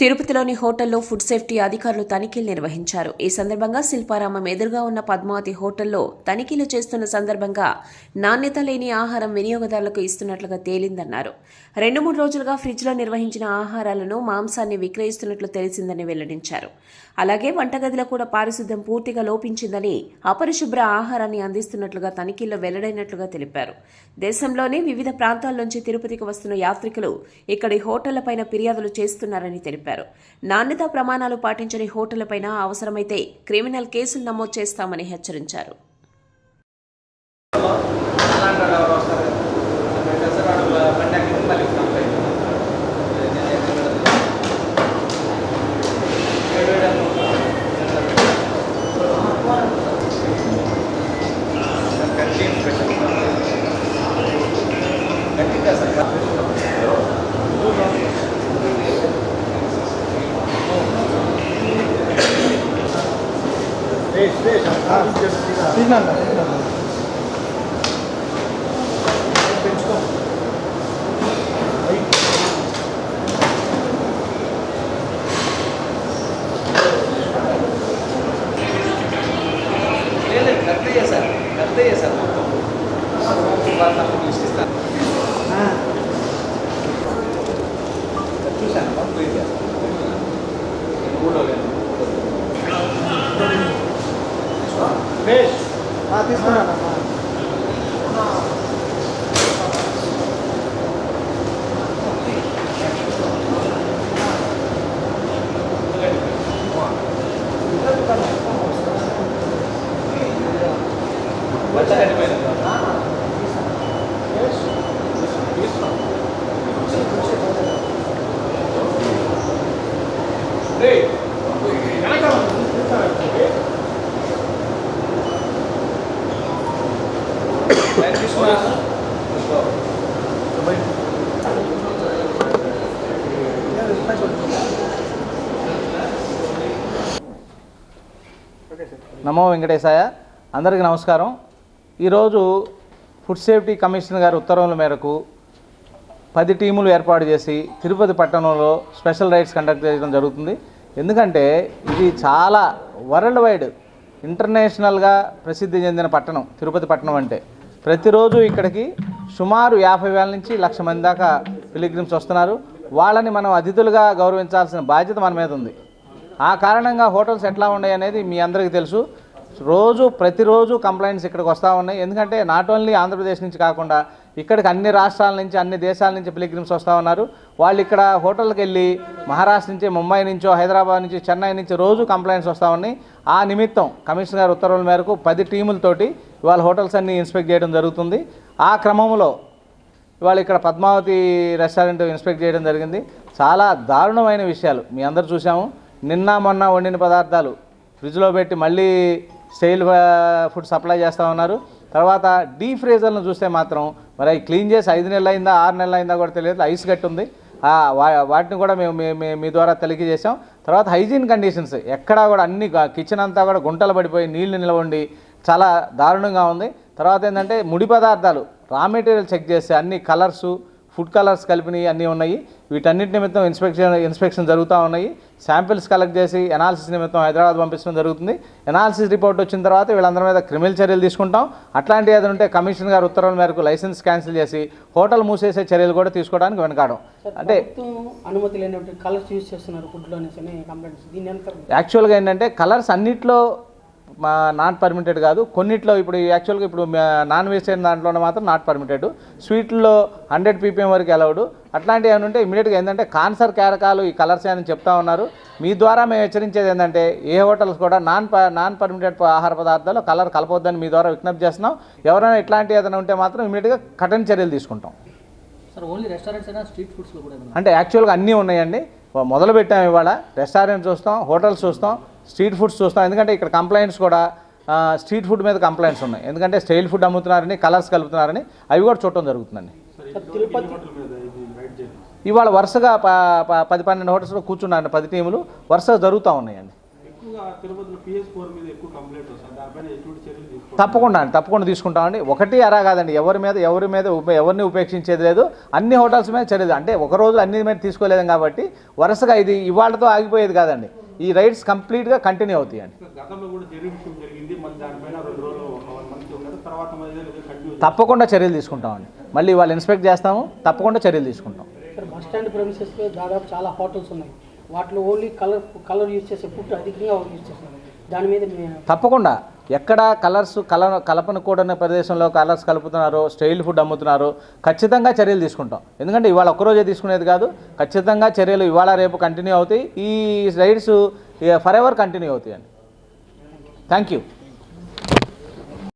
తిరుపతిలోని హోటల్లో food safety అధికారులు తనిఖీలు నిర్వహించారు. ఈ సందర్భంగా శిల్పారామం ఎదురుగా ఉన్న పద్మావతి హోటల్లో తనిఖీలు చేస్తున్న సందర్భంగా నాణ్యత లేని ఆహారం వినియోగదారులకు ఇస్తున్నట్లుగా తేలిందన్నారు. రెండు మూడు రోజులుగా ఫ్రిడ్జ్లో నిర్వహించిన ఆహారాలను మాంసాన్ని విక్రయిస్తున్నట్లు తెలిసిందని వెల్లడించారు. అలాగే వంటగదిలో కూడా పారిశుద్ధ్యం పూర్తిగా లోపించిందని అపరిశుభ్ర ఆహారాన్ని అందిస్తున్నట్లుగా తనిఖీల్లో వెల్లడైనట్లుగా తెలిపారు. దేశంలోని వివిధ ప్రాంతాల నుంచి తిరుపతికి వస్తున్న యాత్రికులు ఇక్కడి హోటళ్ళపైన ఫిర్యాదులు చేస్తున్నారని తెలిపారు. నాణ్యతా ప్రమాణాలు పాటించని హోటళ్ళపైన అవసరమైతే క్రిమినల్ కేసులు నమోదు చేస్తామని హెచ్చరించారు Gracias వాళ్ళు ఎవరు వస్తారు సార్ వాడు బండి అక్కడ మళ్ళీ కంప్లైంట్ గట్టిగా సార్ లేదు గట్ట చేశారు గట్ట చేశారు మొత్తం వాళ్ళ లిస్ట్ ఇస్తాను చూశాను 네. Hey! నమో వెంకటేశాయ. అందరికీ నమస్కారం. ఈరోజు ఫుడ్ సేఫ్టీ కమిషనర్ గారి ఉత్తర్వుల మేరకు పది టీములు ఏర్పాటు చేసి తిరుపతి పట్టణంలో స్పెషల్ రైడ్స్ కండక్ట్ చేయడం జరుగుతుంది. ఎందుకంటే ఇది చాలా వరల్డ్ వైడ్ ఇంటర్నేషనల్గా ప్రసిద్ధి చెందిన పట్టణం తిరుపతి పట్టణం అంటే. ప్రతిరోజు ఇక్కడికి సుమారు యాభై వేల నుంచి లక్ష మంది దాకా పిలిగ్రిమ్స్ వస్తున్నారు. వాళ్ళని మనం అతిథులుగా గౌరవించాల్సిన బాధ్యత మన మీద ఉంది. ఆ కారణంగా హోటల్స్ ఎట్లా ఉన్నాయి అనేది మీ అందరికీ తెలుసు. రోజు ప్రతిరోజు కంప్లైంట్స్ ఇక్కడికి వస్తూ ఉన్నాయి. ఎందుకంటే నాట్ ఓన్లీ ఆంధ్రప్రదేశ్ నుంచి కాకుండా ఇక్కడికి అన్ని రాష్ట్రాల నుంచి అన్ని దేశాల నుంచి పిలిగ్రిమ్స్ వస్తూ ఉన్నారు. వాళ్ళు ఇక్కడ హోటల్కి వెళ్ళి మహారాష్ట్ర నుంచి ముంబై నుంచో హైదరాబాద్ నుంచి చెన్నై నుంచి రోజు కంప్లైంట్స్ వస్తూ ఉన్నాయి. ఆ నిమిత్తం కమిషనర్ గారి ఉత్తర్వుల మేరకు పది టీములతోటి ఇవాళ హోటల్స్ అన్ని ఇన్స్పెక్ట్ చేయడం జరుగుతుంది. ఆ క్రమంలో ఇవాళ ఇక్కడ పద్మావతి రెస్టారెంట్ ఇన్స్పెక్ట్ చేయడం జరిగింది. చాలా దారుణమైన విషయాలు మీ అందరు చూసాము నిన్న మొన్న వండిన పదార్థాలు ఫ్రిడ్జ్లో పెట్టి మళ్ళీ స్టైల్ ఫుడ్ సప్లై చేస్తూ ఉన్నారు. తర్వాత డీ ఫ్రీజర్లను చూస్తే మాత్రం మరి అవి క్లీన్ చేసి ఐదు నెలలు అయిందా ఆరు నెలలు అయిందా కూడా తెలియదు. ఐస్ గట్టి ఉంది వా- వాటిని కూడా మేము మీ ద్వారా తనిఖీ చేసాం తర్వాత హైజీన్ కండిషన్స్ ఎక్కడా కూడా అన్ని కిచెన్ అంతా కూడా గుంటలు పడిపోయి నీళ్ళు నిలవండి. చాలా దారుణంగా ఉంది. తర్వాత ఏంటంటే ముడి పదార్థాలు రా మెటీరియల్ చెక్ చేస్తే అన్ని కలర్సు ఫుడ్ కలర్స్ కలిపినవి అన్నీ ఉన్నాయి. వీటన్నిటి నిమిత్తం ఇన్స్పెక్షన్ ఇన్స్పెక్షన్ జరుగుతూ ఉన్నాయి. శాంపిల్స్ కలెక్ట్ చేసి ఎనాలిసిస్ నిమిత్తం హైదరాబాద్ పంపించడం జరుగుతుంది. ఎనాలిసిస్ రిపోర్ట్ వచ్చిన తర్వాత వీళ్ళందరి మీద క్రిమినల్ చర్యలు తీసుకుంటాం. అట్లాంటి ఏదైనా ఉంటే కమిషనర్ గారు ఉత్తర్వుల మేరకు లైసెన్స్ క్యాన్సిల్ చేసి హోటల్ మూసేసే చర్యలు కూడా తీసుకోవడానికి వెనకాడం. అంటే అనుమతి లేనటువంటి కలర్స్ యూజ్ చేస్తున్నారు ఫుడ్లో యాక్చువల్గా ఏంటంటే కలర్స్ అన్నిట్లో మా నాట్ పర్మిటెడ్ కాదు. కొన్నిట్లో ఇప్పుడు యాక్చువల్గా ఇప్పుడు నాన్ వెజిటేరియన్ దాంట్లోనే మాత్రం నాట్ పర్మిటెడ్. స్వీట్లో హండ్రెడ్ పీపీఎం వరకు అలౌడ్ అట్లాంటివి ఏమైనా ఉంటే ఇమీడియట్గా ఏంటంటే కాన్సర్ కారకాలు ఈ కలర్స్ అని చెప్తా ఉన్నారు. మీ ద్వారా మేము హెచ్చరించేది ఏంటంటే ఏ హోటల్స్ కూడా నాన్ ప నాన్ పర్మిటెడ్ ఆహార పదార్థాలు కలర్ కలపొద్దని మీ ద్వారా విజ్ఞప్తి చేస్తున్నాం. ఎవరైనా ఇట్లాంటివి ఏదైనా ఉంటే మాత్రం ఇమీడియట్గా కఠిన చర్యలు తీసుకుంటాం. సార్ ఓన్లీ రెస్టారెంట్స్ అయినా స్ట్రీట్ ఫుడ్స్లో కూడా ఏమైనా అంటే యాక్చువల్గా అన్నీ ఉన్నాయండి. మొదలు పెట్టాం ఇవాళ. రెస్టారెంట్ చూస్తాం హోటల్స్ చూస్తాం. స్ట్రీట్ ఫుడ్స్ చూస్తాం. ఎందుకంటే ఇక్కడ కంప్లైంట్స్ కూడా స్ట్రీట్ ఫుడ్ మీద కంప్లైంట్స్ ఉన్నాయి. ఎందుకంటే స్టైల్ ఫుడ్ అమ్ముతున్నారని కలర్స్ కలుపుతున్నారని అవి కూడా చూడటం జరుగుతుందండి. ఇవాళ వరుసగా పది పన్నెండు హోటల్స్లో కూర్చున్నారండి పది టీములు. వరుసగా జరుగుతూ ఉన్నాయండి. తప్పకుండా అండి తప్పకుండా తీసుకుంటామండి. ఒకటి అరా కాదండి ఎవరి మీద ఎవరి మీద ఎవరిని ఉపేక్షించేది లేదు. అన్ని హోటల్స్ మీద చర్యలు. అంటే ఒక రోజు అన్ని మీద తీసుకోలేదు కాబట్టి వరుసగా ఇది ఇవాళతో ఆగిపోయేది కాదండి. ఈ రైడ్స్ కంప్లీట్గా కంటిన్యూ అవుతాయండి గతంలో కూడా జరిగిన విషయం జరిగింది. మళ్ళీ దానిపైన రెండు రోజులు ఒక వన్ మంత్ ఉన్నది తర్వాత మళ్ళీ కంటిన్యూ తప్పకుండా చర్యలు తీసుకుంటామండి మళ్ళీ వాళ్ళు ఇన్స్పెక్ట్ చేస్తాము తప్పకుండా చర్యలు తీసుకుంటాం. సార్ బస్ స్టాండ్ ప్రెమిసెస్లో దాదాపు చాలా హోటల్స్ ఉన్నాయి. వాటిలో ఓన్లీ కలర్ కలర్ యూజ్ చేసే ఫుడ్ అధికంగా యూజ్ చేస్తున్నారు. దాని మీద తప్పకుండా. ఎక్కడ కలర్స్ కల కలపను కూడిన ప్రదేశంలో కలర్స్ కలుపుతున్నారో స్టైల్ ఫుడ్ అమ్ముతున్నారో ఖచ్చితంగా చర్యలు తీసుకుంటాం. ఎందుకంటే ఇవాళ ఒక్కరోజే తీసుకునేది కాదు ఖచ్చితంగా చర్యలు ఇవాళ రేపు కంటిన్యూ అవుతాయి. ఈ రైడ్స్ ఫర్ ఎవర్ కంటిన్యూ అవుతాయండి. Thank you